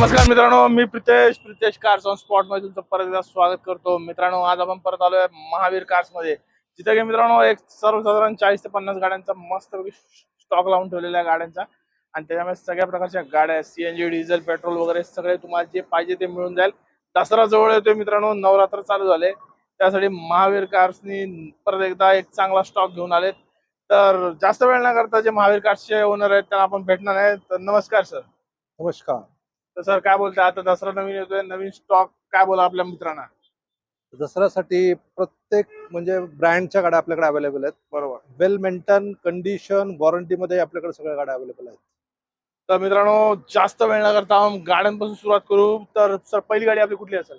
नमस्कार मित्रांनो मी प्रितेश प्रितेश कार्स ऑन स्पॉटमध्ये तुमचं परत एकदा स्वागत करतो. मित्रांनो आज आपण परत आलोय महावीर कार्समध्ये जिथे की मित्रांनो एक सर्वसाधारण चाळीस ते पन्नास गाड्यांचा मस्त स्टॉक लावून ठेवलेला आहे गाड्यांचा. आणि त्याच्यामुळे सगळ्या प्रकारच्या गाड्या सीएनजी डिझेल पेट्रोल वगैरे सगळे तुम्हाला जे पाहिजे ते मिळून जाईल. दसरा जवळ येतोय मित्रांनो नवरात्र चालू झाले. त्यासाठी महावीर कार्सनी परत एकदा एक चांगला स्टॉक घेऊन आलेत. तर जास्त वेळ न करता जे महावीर कार्सचे ओनर आहेत त्यांना आपण भेटणार आहे. तर नमस्कार सर नमस्कार. तर सर काय बोलताय आता दसरा नवीन येतोय. नवीन स्टॉक काय बोला आपल्या मित्रांना? दसऱ्यासाठी प्रत्येक म्हणजे ब्रँडच्या गाड्या आपल्याकडे अवेलेबल आहेत. बरोबर. वेल मेंटेन कंडिशन वॉरंटी मध्ये आपल्याकडे सगळ्या गाड्या अवेलेबल आहेत. तर मित्रांनो जास्त वेळ न करता आपण गाड्यांपासून सुरुवात करू. तर सर पहिली गाडी आपली कुठली असेल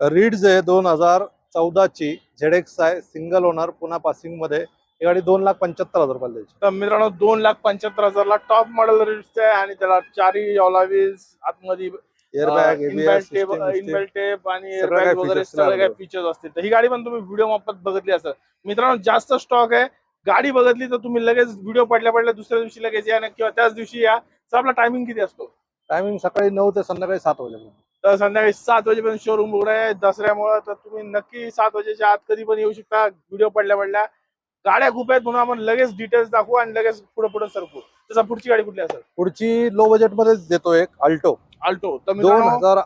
रीड्स आहे दोन हजार चौदाची. झेड एक्स आहे सिंगल ओनर पुन्हा पासिंगमध्ये. ही गाडी दोन लाख पंच्याहत्तर हजार रुपयाला द्यायची. तर मित्रांनो दोन लाख पंच्याहत्तर हजारला टॉप मॉडेल रेट्स आहे आणि त्याला चारही ऑलावीज आतमध्ये एअरबॅग इनबेल्ट टेप आणि एअरबॅग वगैरे सगळे लागले. फीचर्स असतील. तर ही गाडी पण तुम्ही व्हिडिओ मार्फत बघितली असेल. मित्रांनो जास्त स्टॉक आहे. गाडी बघितली तर तुम्ही लगेच व्हिडिओ पडल्या पडल्या दुसऱ्या दिवशी लगेच या ना किंवा त्याच दिवशी या. तर आपला टायमिंग किती असतो? टायमिंग सकाळी नऊ ते संध्याकाळी सात वाजेपर्यंत. तर संध्याकाळी सात वाजेपर्यंत शोरूम उघडं आहे. दसऱ्यामुळे तर तुम्ही नक्की सात वाजेच्या आत कधी पण येऊ शकता. व्हिडिओ पडल्या पडल्या. गाड्या खूप आहेत म्हणून आपण लगेच डिटेल्स दाखवू आणि लगेच पुढे पुढे सरकू. तसा पुढची गाडी कुठली असेल? पुढची लो बजेट मध्येच देतो एक अल्टो तर दोन हजार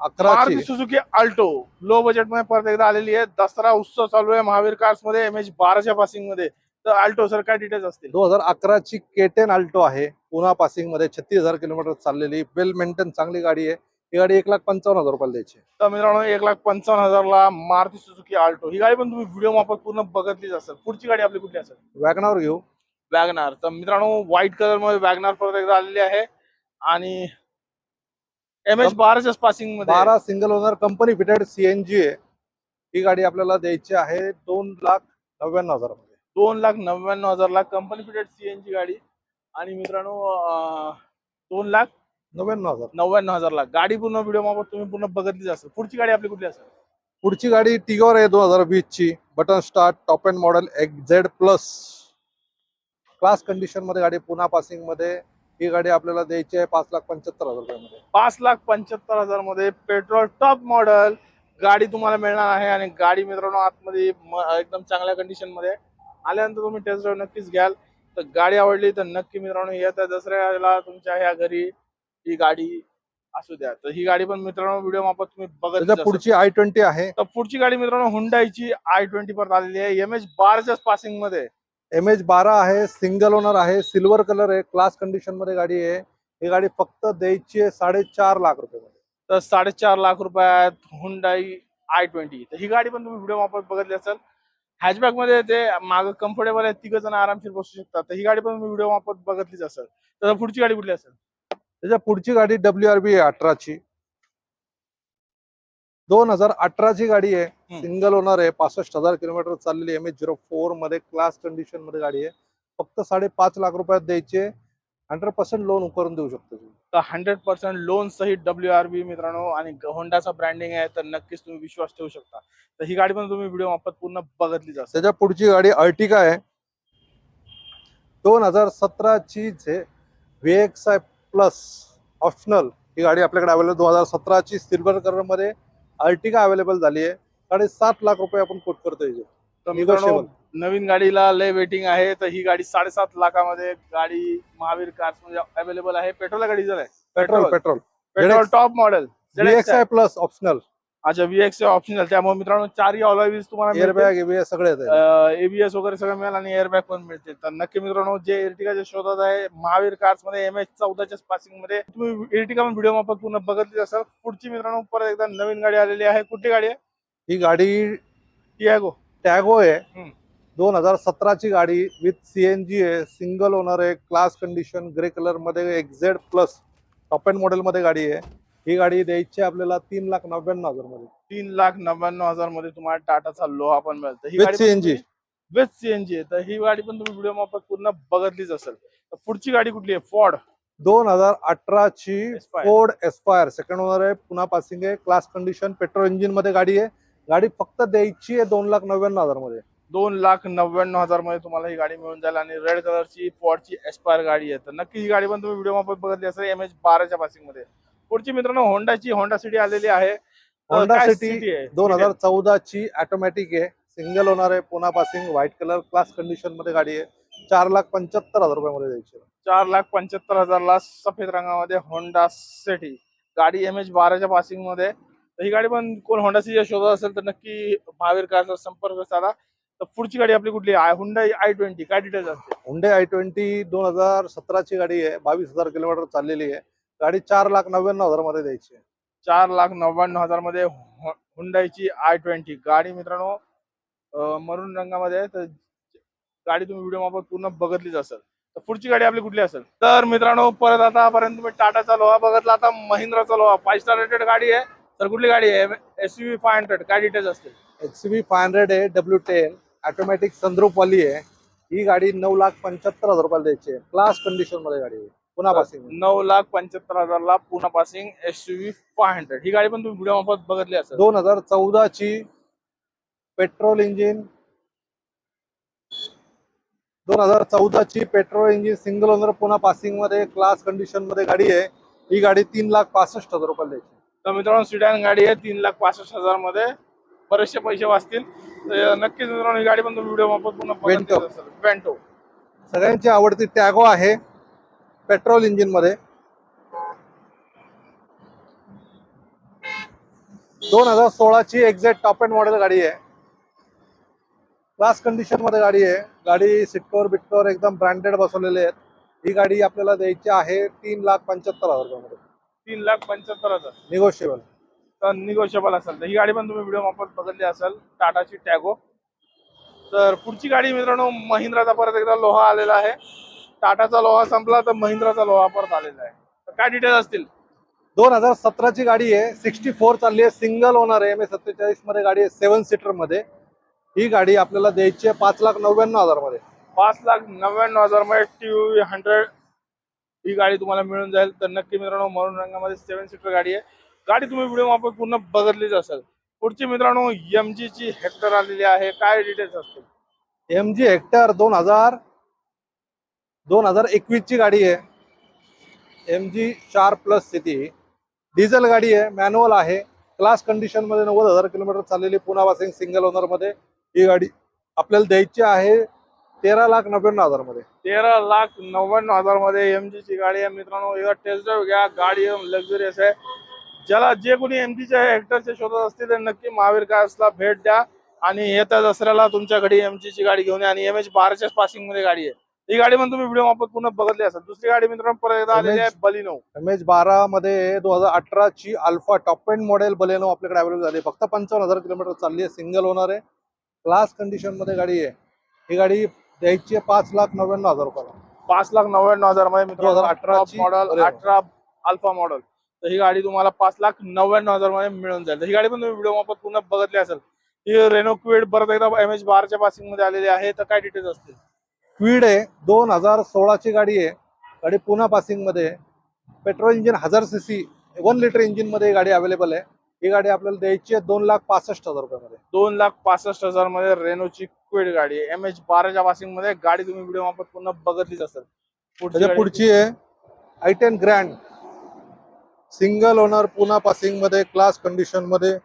मारुती सुझुकी आल्टो लो बजेटमध्ये परत एकदा आलेली आहे. दसरा उत्सव चालू आहे महावीर कार्समध्ये एम एच बाराच्या पासिंगमध्ये. तर आल्टो सर काय डिटेल्स असतील? दोन हजार अकराची केटेन अल्टो आहे. पुन्हा पासिंगमध्ये छत्तीस हजार किलोमीटर चाललेली. वेल मेंटेन चांगली गाडी आहे. ही गाडी एक लाख पंचावन्न हजार रुपयाला द्यायची तर मित्रांनो एक लाख पंचावन्न हजारला मारुती सुझुकी आल्टो. ही गाडी पण तुम्ही व्हिडिओ मार्फत पूर्ण बघितलीच असेल. पुढची गाडी आपली कुठली असेल? वॅगनावर घेऊ. वॅगनार. तर मित्रांनो व्हाईट कलरमध्ये वॅगनार परत एकदा आलेली आहे. आणि एम एच बाराच्याच पासिंगमध्ये. बारा single owner company fitted CNG आहे. ही गाडी आपल्याला द्यायची आहे दोन लाख नव्याण्णव हजारमध्ये दोन लाख नव्याण्णव हजारला कंपनी फिटेड सीएनजी गाडी. आणि मित्रांनो दोन लाख नव्याण्णव हजार. नव्याण्णव हजारला. गाडी पूर्ण व्हिडिओ मार्फत तुम्ही पूर्ण बघितलीच असेल. पुढची गाडी आपली कुठली असेल? पुढची गाडी टिगॉर आहे दोन हजार वीस ची button start top and model X Z plus class कंडिशनमध्ये गाडी पुन्हा पासिंगमध्ये. ही गाडी आपल्याला द्यायची आहे पाच लाख पंच्याहत्तर हजार रुपयामध्ये. पाच लाख पंच्याहत्तर हजारमध्ये पेट्रोल टॉप मॉडेल गाडी तुम्हाला मिळणार आहे आणि गाडी मित्रांनो आतमध्ये म- एकदम चांगल्या कंडिशनमध्ये. आहे. आल्यानंतर तुम्ही टेस्ट ड्राईव्ह नक्कीच घ्याल. तर गाडी आवडली तर नक्की मित्रांनो येत्या दसऱ्याला तुमच्या ह्या घरी. ही गाडी असू द्या. तर ही गाडी पण मित्रांनो व्हिडिओ मार्फत तुम्ही बघत त्याच्या पुढची आय ट्वेंटी आहे. तर पुढची गाडी मित्रांनो हुंडाईची आय ट्वेंटी परत आलेली आहे. एम एच बारच्याच पासिंगमध्ये. एम एच बारा आहे सिंगल ओनर आहे सिल्वर कलर आहे क्लास कंडिशनमध्ये गाडी आहे. ही गाडी फक्त द्यायची आहे साडेचार लाख रुपये मध्ये तर साडेचार लाख रुपयात हुंडाई आय ट्वेंटी तर ही गाडी पण तुम्ही व्हिडिओ मार्फत बघितली असेल. हॅचबॅकमध्ये ते माग कम्फर्टेबल आहे तिघ जण आरामशीर बसू शकतात. तर ही गाडी पण तुम्ही व्हिडिओ मार्फत बघितलीच असेल. तर पुढची गाडी कुठली असेल? त्याच्या पुढची गाडी डब्ल्यू आर बी आहे अठराची. दोन हजार अठराची गाडी आहे. सिंगल ओनर आहे पासष्ट हजार किलोमीटर चाललेली एम एच झिरो फोरमध्ये क्लास कंडिशनमध्ये गाडी आहे. फक्त साडेपाच लाख रुपयात द्यायचे. हंड्रेड पर्सेंट लोन करून देऊ शकतो. तर हंड्रेड पर्सेंट लोन सहित डब्ल्यू आर बी मित्रांनो आणि होंडाचा ब्रँडिंग आहे तर नक्कीच तुम्ही विश्वास ठेवू शकता. तर ही गाडी पण तुम्ही व्हिडिओ मार्फत पूर्ण बघितलीच असेल. त्याच्या पुढची गाडी अर्टिका आहे. दोन हजार सतराची V X I plus optional ही गाडी आपल्याकडे अवेलेबल दोन हजार सतराची सिल्वर कलरमध्ये अर्टिका अवेलेबल झाली आहे. गाडी सात लाख रुपये आपण कोट करतोय. नवीन गाडीला लय वेटिंग आहे. तर ही गाडी साडेसात लाखामध्ये गाडी महावीर कार्समध्ये अवेलेबल आहे. पेट्रोल का डिझेल आहे? Petrol. Petrol petrol. Top model V X I plus optional अच्छा व्हीएक्स ऑप्शनल त्यामुळे मित्रांनो चारही ऑलॉईज तुम्हाला एअरबॅग एबीएस सगळे एबीएस वगैरे सगळं मिळेल आणि एअरबॅग पण मिळते तर नक्की मित्रांनो जे एर्टिकाच्या शोधात आहे महावीर कार्समध्ये एम एच चौदाच्या पासिंगमध्ये तुम्ही एर्टिका पण व्हिडिओ मार्फत पूर्ण बघितली असाल. पुढची मित्रांनो परत एकदा नवीन गाडी आलेली आहे. कुठली गाडी आहे? ही गाडी टियागो टॅगो आहे. दोन हजार सतराची गाडी विथ सीएनजी आहे. सिंगल ओनर आहे. क्लास कंडिशन ग्रे कलरमध्ये X Z plus top and model मध्ये गाडी आहे. ही गाडी द्यायची आहे आपल्याला तीन लाख नव्याण्णव हजारमध्ये तीन लाख नव्याण्णव हजारमध्ये तुम्हाला टाटाचा लोहा पण मिळतं. ही With गाडी CNG. विथ सीएनजी आहे तर ही गाडी पण तुम्ही व्हिडिओ मार्फत पूर्ण बघितलीच असेल. तर पुढची गाडी कुठली आहे? फॉर्ड दोन हजार अठराची Aspire. Ford Aspire second owner आहे पुन्हा पासिंग आहे. क्लास कंडिशन पेट्रोल इंजिनमध्ये गाडी आहे. गाडी फक्त द्यायची आहे दोन लाख नव्याण्णव हजारमध्ये दोन लाख नव्याण्णव हजारमध्ये तुम्हाला ही गाडी मिळून जाईल आणि रेड कलरची फॉर्डची एस्पायर गाडी आहे. तर नक्की ही गाडी पण तुम्ही व्हिडिओमध्ये बघितली असेल. एम एच बाराच्या पासिंगमध्ये. पुढची मित्रांनो होंडाची होंडा सिटी आलेली आहे. Honda City? दोन हजार चौदाची ऑटोमॅटिक आहे. सिंगल ओनर आहे पुन्हा पासिंग व्हाईट कलर क्लास कंडिशनमध्ये गाडी आहे. चार लाख पंच्याहत्तर हजार रुपयामध्ये द्यायची. चार लाख पंच्याहत्तर हजारला सफेद रंगामध्ये होंडा सिटी. गाडी एम एच बाराच्या पासिंगमध्ये. तर ही गाडी पण कोण होंडा सिटी शोधत असेल तर नक्की महावीर कारचा संपर्क साधा. तर पुढची गाडी आपली कुठली आहे? हुंडा आय ट्वेंटी काय डिटेल्स असते हुंडे आय ट्वेंटी दोन हजार सतराची गाडी आहे. बावीस हजार किलोमीटर चाललेली आहे. गाडी चार लाख नव्याण्णव हजारमध्ये द्यायची. आहे. चार लाख नव्याण्णव हजारमध्ये हो- हुंडाईची आय ट्वेंटी. गाडी मित्रांनो अं, मरून रंगामध्ये आहे तर गाडी तुम्ही व्हिडिओ मार्फत पूर्ण बघितलीच असेल. तर पुढची गाडी आपली कुठली असेल? तर मित्रांनो परत आतापर्यंत तुम्ही टाटाचा लोहा बघितला आता महिंद्राचा लोहा फाईव्ह स्टार रेटेड गाडी आहे. तर कुठली गाडी आहे? एस यू फाय हंड्रेड काय डिटेल्स असतील? एक्सबी फाय हंड्रेड आहे डब्ल्यू टेन ऑटोमॅटिक संद्रूप वाली आहे. ही गाडी नऊ लाख पंच्याहत्तर हजार रुपयाला द्यायची आहे. क्लास कंडिशनमध्ये गाडी आहे. पुन्हा पासिंग नऊ लाख पंच्याहत्तर हजारला पुन्हा passing S U five hundred ही गाडी पण तुम्ही व्हिडिओ मार्फत बघितली असेल. दोन हजार चौदाची पेट्रोल इंजिन दोन हजार चौदाची पेट्रोल इंजिन सिंगल ओनर पुन्हा पासिंगमध्ये क्लास कंडिशनमध्ये गाडी आहे. ही गाडी तीन लाख पासष्ट हजार रुपयाला द्यायची. तर मित्रांनो सिडॅन गाडी आहे तीन लाख पासष्ट हजारमध्ये बरेचसे पैसे वाचतील. नक्कीच मित्रांनो ही गाडी पण तुम्ही व्हिडिओ मार्फत पुन्हा. वेंटो सगळ्यांची आवडती टॅगो आहे. पेट्रोल इंजिनमध्ये दोन हजार सोळाची एक्झॅक्ट टॉप अँड मॉडेल गाडी आहे. क्लास कंडिशनमध्ये गाडी आहे. गाडी सिटकोर बिटकोर एकदम ब्रँडेड बसवलेले आहेत. ही गाडी आपल्याला द्यायची आहे तीन लाख पंच्याहत्तर हजार रुपयामध्ये. तीन लाख पंच्याहत्तर हजार. निगोशिएबल तर निगोशिएबल असेल. तर ही गाडी पण तुम्ही व्हिडिओ मार्फत बघितली असेल. टाटाची टॅगो तर पुढची गाडी मित्रांनो महिंद्राचा परत एकदा लोहा आलेला आहे. टाटाचा लोहा संपला तर महिंद्राचा लोहा परत आलेला आहे. तर काय डिटेल्स असतील? दोन हजार सतराची गाडी आहे सिक्स्टी फोर चालली आहे सिंगल ओनर आहे एम ए सत्तेचाळीसमध्ये गाडी आहे सेवन सीटरमध्ये. ही गाडी आपल्याला द्यायची आहे पाच लाख नव्याण्णव हजारमध्ये पाच लाख नव्याण्णव हजारमध्ये टी व्ही हंड्रेड ही गाडी तुम्हाला मिळून जाईल. तर नक्की मित्रांनो मरून रंगामध्ये सेवन सीटर गाडी आहे. गाडी तुम्ही व्हिडिओ मार्फत पूर्ण बघितलीच असेल. पुढची मित्रांनो एम ची हेक्टर आलेली आहे. काय डिटेल्स असतील? एम जी हेक्टर दोन हजार दोन हजार एकवीस ची गाडी आहे. एम जी चार प्लस सिटी. डिझेल गाडी आहे मॅन्युअल आहे. क्लास कंडिशनमध्ये नव्वद हजार किलोमीटर चाललेली पुन्हा वासिंग सिंगल ओनरमध्ये ही गाडी आपल्याला द्यायची आहे तेरा लाख नव्याण्णव हजारमध्ये. तेरा लाख नव्याण्णव हजारमध्ये एम ची गाडी आहे. मित्रांनो एकदा टेस्ट ड्राईव्ह घ्या. गाडी लक्झरियस आहे. ज्याला जे कोणी एम जीच्या हेक्टरचे शोधत असतील नक्की महावीर कार्सला भेट द्या. आणि येत्या दसऱ्याला तुमच्याकडे एम ची गाडी घेऊन या. आणि एम एच बाराच्याच पासिंगमध्ये गाडी आहे. ही गाडी पण तुम्ही व्हिडिओ मार्फत पुन्हा बघितली असेल. दुसरी गाडी मित्रांनो परत एकदा आलेली आहे बलिनो. एम एच बारा मध्ये दोन हजार अठराची alpha top end model Baleno आपल्याकडे अवेलेबल झाली फक्त पंचावन्न हजार किलोमीटर चालली आहे. सिंगल ओनर आहे. क्लास कंडिशनमध्ये गाडी आहे. ही गाडी द्यायची आहे पाच लाख नव्याण्णव हजार रुपयाला. पाच लाख नव्याण्णव हजारमध्ये मित्रांनो 2018 ची मॉडेल. अठरा अल्फा मॉडेल तर ही गाडी तुम्हाला पाच लाख नव्याण्णव हजारमध्ये मिळून जाईल. तर ही गाडी पण तुम्ही व्हिडिओ मार्फत पुन्हा बघितली असेल. ही रेनो क्विड परत एकदा एम एच बारच्या पासिंगमध्ये आलेली आहे. तर काय डिटेल्स असतील? क्वीड आहे. दोन हजार सोळाची गाडी आहे. गाडी पुन्हा पासिंगमध्ये आहे. पेट्रोल इंजिन हजार सी सी वन लिटर इंजिनमध्ये ही गाडी अवेलेबल आहे. ही गाडी आपल्याला द्यायची आहे दोन लाख पासष्ट हजार रुपयामध्ये. दोन लाख पासष्ट हजारमध्ये रेनोची क्विड गाडी एम एच बाराच्या पासिंगमध्ये गाडी तुम्ही व्हिडिओ मार्फत पुन्हा बघितलीच असेल. पुढची त्याच्या गाडी- पुढची आहे. I ten grand single owner पुन्हा पासिंगमध्ये क्लास कंडिशनमध्ये.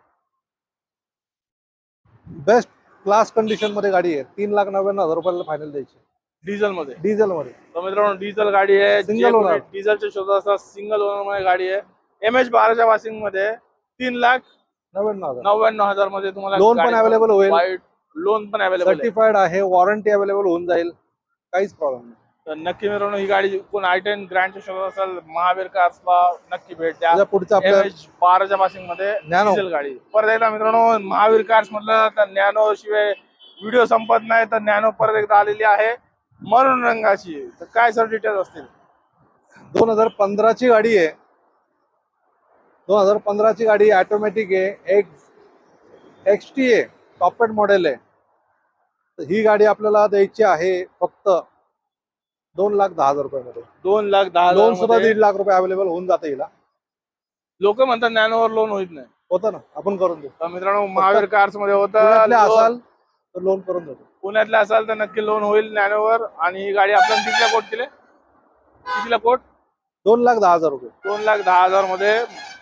बेस्ट क्लास कंडिशनमध्ये गाडी आहे. तीन लाख नव्याण्णव हजार रुपयाला फायनल द्यायची डिझेल मध्ये डिझेल मध्ये तर मित्रांनो डिझेल गाडी आहे Single owner. डिझेलचे शोधत असतात सिंगल ओनरमध्ये गाडी आहे. एम एच बाराच्या पासिंगमध्ये तीन लाख नव्याण्णव हजार. नव्याण्णव हजारमध्ये तुम्हाला लोन पण अवेलेबल होईल. लोन पण अवेलेबल आहे. सर्टिफाईड आहे वॉरंटी अवेलेबल होऊन जाईल. काहीच प्रॉब्लेम नाही. तर नक्की मित्रांनो ही गाडी कोण आय टेन ग्रँडच्या शोधत असेल महावीर कार्सला नक्की भेट द्या. त्याच्या पुढचं बाराच्या पासिंगमध्ये Nano. डिझेल गाडी. परत एकदा मित्रांनो महावीर कार्स म्हटलं तर नॅनो शिवाय व्हिडिओ संपत नाही तर नॅनो परत एकदा आलेली आहे. मरून रंगाची तर काय सर डिटेल्स असतील? दोन हजार पंधराची गाडी आहे. दोन हजार पंधराची गाडी ऑटोमॅटिक आहे. एक्स एक्स टी आहे. टॉप एंड मॉडेल आहे. तर ही गाडी आपल्याला द्यायची आहे फक्त दोन लाख दहा हजार रुपयामध्ये. दोन लाख दहा लोन सुद्धा हजार दीड लाख रुपये अवेलेबल होऊन जाते हिला. लोक म्हणतात नॅनोवर लोन होत नाही. होतं ना. आपण करून देऊ. तर मित्रांनो महावीर कार्समध्ये होतं. पुण्यातले लोन- असाल तर लोन करून देतो. पुण्यातले असाल तर नक्की लोन होईल नॅनोवर आणि ही गाडी आपल्याला कितीला कोट दिले? कितीला कोट दोन लाख दहा हजार रुपये. दोन लाख दहा हजारमध्ये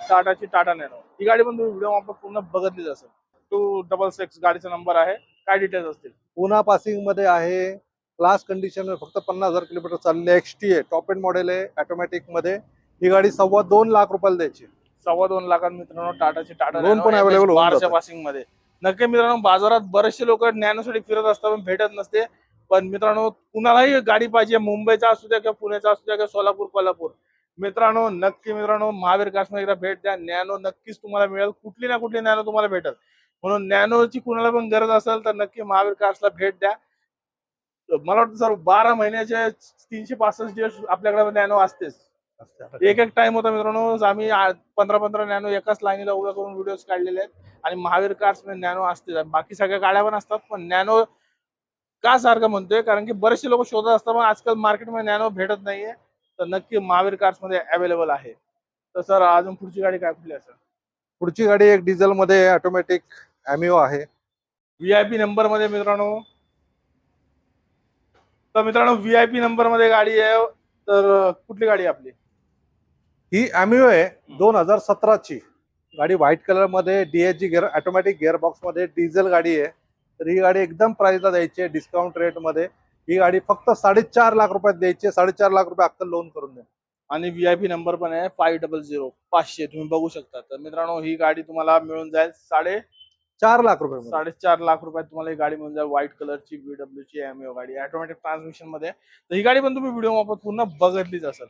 टाटाची टाटा नॅनो ही गाडी पण तुम्ही व्हिडिओ आपण पूर्ण बघितलीच असेल. टू डबल सिक्स गाडीचा नंबर आहे. काय डिटेल्स असतील? पुन्हा पासिंगमध्ये आहे. क्लास कंडिशन फक्त पन्नास हजार किलोमीटर चालले एक्स टी आहे टॉप एंड मॉडेल आहे. ऑटोमॅटिकमध्ये. ही गाडी सव्वा दोन लाख रुपयाला द्यायची सव्वा दोन लाखात मित्रांनो टाटाची टाटा Loan पण available होऊन बारच्या जातं. पासिंगमध्ये. नक्की मित्रांनो बाजारात बरेचसे लोक नॅनोसाठी फिरत असतात पण भेटत नसते. पण मित्रांनो कुणालाही गाडी पाहिजे मुंबईचा असू द्या किंवा पुण्याचा असू द्या किंवा सोलापूर कोल्हापूर. मित्रांनो नक्की मित्रांनो महावीर काश्मीर एकदा भेट द्या. नॅनो नक्कीच तुम्हाला मिळेल. कुठली ना कुठली नॅनो तुम्हाला भेटल. म्हणून नॅनोची कुणाला पण गरज असेल तर नक्की महावीर कार्सला भेट द्या. मला वाटतं सर बारा महिन्याचे तीनशे पासष्ट दिवस आपल्याकडे नॅनो असतेच. एक एक टाइम होता मित्रांनो आम्ही पंधरा पंधरा नॅनो एकाच लाईनीला उभ्या करून व्हिडिओ काढलेले आहेत. आणि महावीर कार्समध्ये नॅनो असते बाकी सगळ्या गाड्या पण असतात पण नॅनो का सारखं म्हणतोय? कारण की बरेचसे लोक शोधत असतात पण आजकाल मार्केटमध्ये नॅनो भेटत नाहीये. तर नक्की महावीर कार्समध्ये अवेलेबल आहे. तर सर अजून पुढची गाडी काय कुठली असेल पुढची गाडी एक डिझेल मध्ये ऑटोमॅटिक अॅमिओ आहे. व्हीआयपी नंबरमध्ये मित्रांनो. तर मित्रांनो व्हीआयपी नंबरमध्ये गाडी आहे. तर कुठली गाडी आहे आपली? ही आहे दोन हजार सतराची. गाडी व्हाईट कलरमध्ये D H G gear automatic gear बॉक्समध्ये डिझेल गाडी आहे. तर ही गाडी एकदम प्राइसला द्यायची आहे डिस्काउंट रेटमध्ये. ही गाडी फक्त साडेचार लाख रुपयात द्यायची आहे. साडेचार लाख रुपये अक्कल लोन करून द्या आणि व्हीआयपी नंबर पण आहे फाईव्ह डबल झिरो पाचशे तुम्ही बघू शकता. तर मित्रांनो ही गाडी तुम्हाला मिळून जाईल साडे चार लाख रुपये साडेचार लाख रुपयात तुम्हाला ही गाडी मिळून जाईल. व्हाईट कलरची बीडब्ल्यू ची एमओ गाडी ऑटोमॅटिक ट्रान्समिशनमध्ये. तर ही गाडी पण तुम्ही व्हिडिओ वापरत पूर्ण बघितलीच असेल.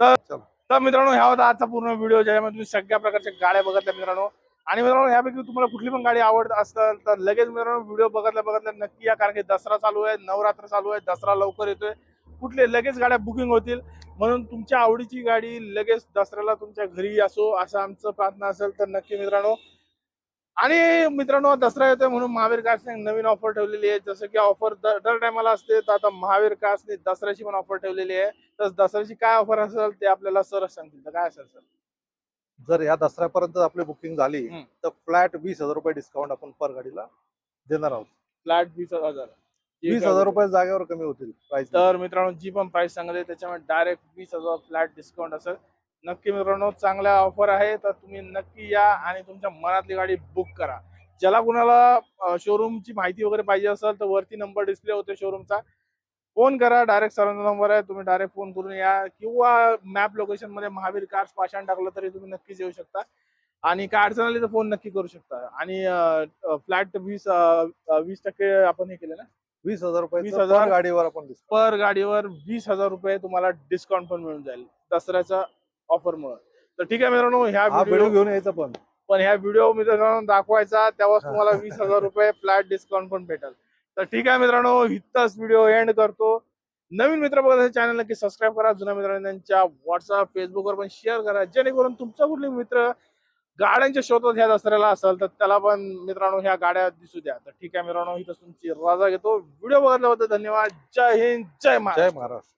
तर चला. तर मित्रांनो ह्या होता आजचा पूर्ण व्हिडिओ ज्याच्यामध्ये तुम्ही सगळ्या प्रकारच्या गाड्या बघितल्या मित्रांनो. आणि मित्रांनो ह्यापैकी तुम्हाला कुठली पण गाडी आवडत असेल तर लगेच मित्रांनो व्हिडिओ बघितल्या बघितल्या नक्की या कारण की दसरा चालू आहे नवरात्र चालू आहे दसरा लवकर येतोय. कुठले लगेच गाड्या बुकिंग होतील. म्हणून तुमच्या आवडीची गाडी लगेच दसऱ्याला तुमच्या घरी असो असं आमचं प्रार्थना असेल तर नक्की मित्रांनो आणि मित्रांनो दसरा येतोय म्हणून महावीर कार्सने एक नवीन ऑफर ठेवलेली आहे. जसं की ऑफर दर टायमाला असते तर आता महावीर कार्सने दसऱ्याची पण ऑफर ठेवलेली आहे. तर दसऱ्याची काय ऑफर असेल ते आपल्याला सरच सांगतील. तर काय असेल सर जर या दसऱ्यापर्यंत आपली बुकिंग झाली. तर फ्लॅट वीस हजार रुपये डिस्काउंट आपण पर गाडीला देणार आहोत. फ्लॅट वीस हजार. वीस हजार. रुपये जागेवर कमी होतील प्राइस तर मित्रांनो जी पण प्राइस सांगते त्याच्यामध्ये डायरेक्ट वीस हजार फ्लॅट डिस्काउंट असेल. नक्की मित्रांनो चांगल्या ऑफर आहे तर तुम्ही नक्की या आणि तुमच्या मनातली गाडी बुक करा. ज्याला कुणाला शोरूमची माहिती वगैरे पाहिजे असेल तर वरती नंबर डिस्प्ले होतो शोरूमचा फोन करा डायरेक्ट सरांचा नंबर आहे तुम्ही डायरेक्ट फोन करून या. किंवा मॅप लोकेशनमध्ये महावीर कार्स पाषाण टाकलं तरी तुम्ही नक्कीच येऊ शकता. आणि काय अडचण आली तर फोन नक्की करू शकता. आणि फ्लॅट वीस वीस टक्के आपण हे केलं ना? वीस हजार रुपये 20,000 पर गाडीवर आपण. पर गाडीवर वीस हजार रुपये तुम्हाला डिस्काउंट पण मिळून जाईल. दसऱ्याचा ऑफर मुळे. तर ठीक आहे मित्रांनो ह्या व्हिडिओ घेऊन यायचं पण. पण ह्या व्हिडिओ मित्रांनो दाखवायचा तेव्हाच तुम्हाला वीस हजार रुपये फ्लॅट डिस्काउंट पण भेटेल. तर ठीक आहे मित्रांनो इथंच व्हिडिओ एंड करतो. नवीन मित्र बघत चॅनल नक्की सबस्क्राईब करा. जुन्या मित्रांनी त्यांच्या व्हॉट्सअप फेसबुकवर पण शेअर करा. जेणेकरून तुमचा कुठले मित्र गाड्यांच्या शोधात ह्या दसऱ्याला असेल तर त्याला पण मित्रांनो ह्या गाड्या दिसू द्या. तर ठीक आहे मित्रांनो इथं तुमची रजा घेतो. व्हिडिओ बघितल्याबद्दल धन्यवाद. जय हिंद जय महाराष्ट्र. जय महाराष्ट्र.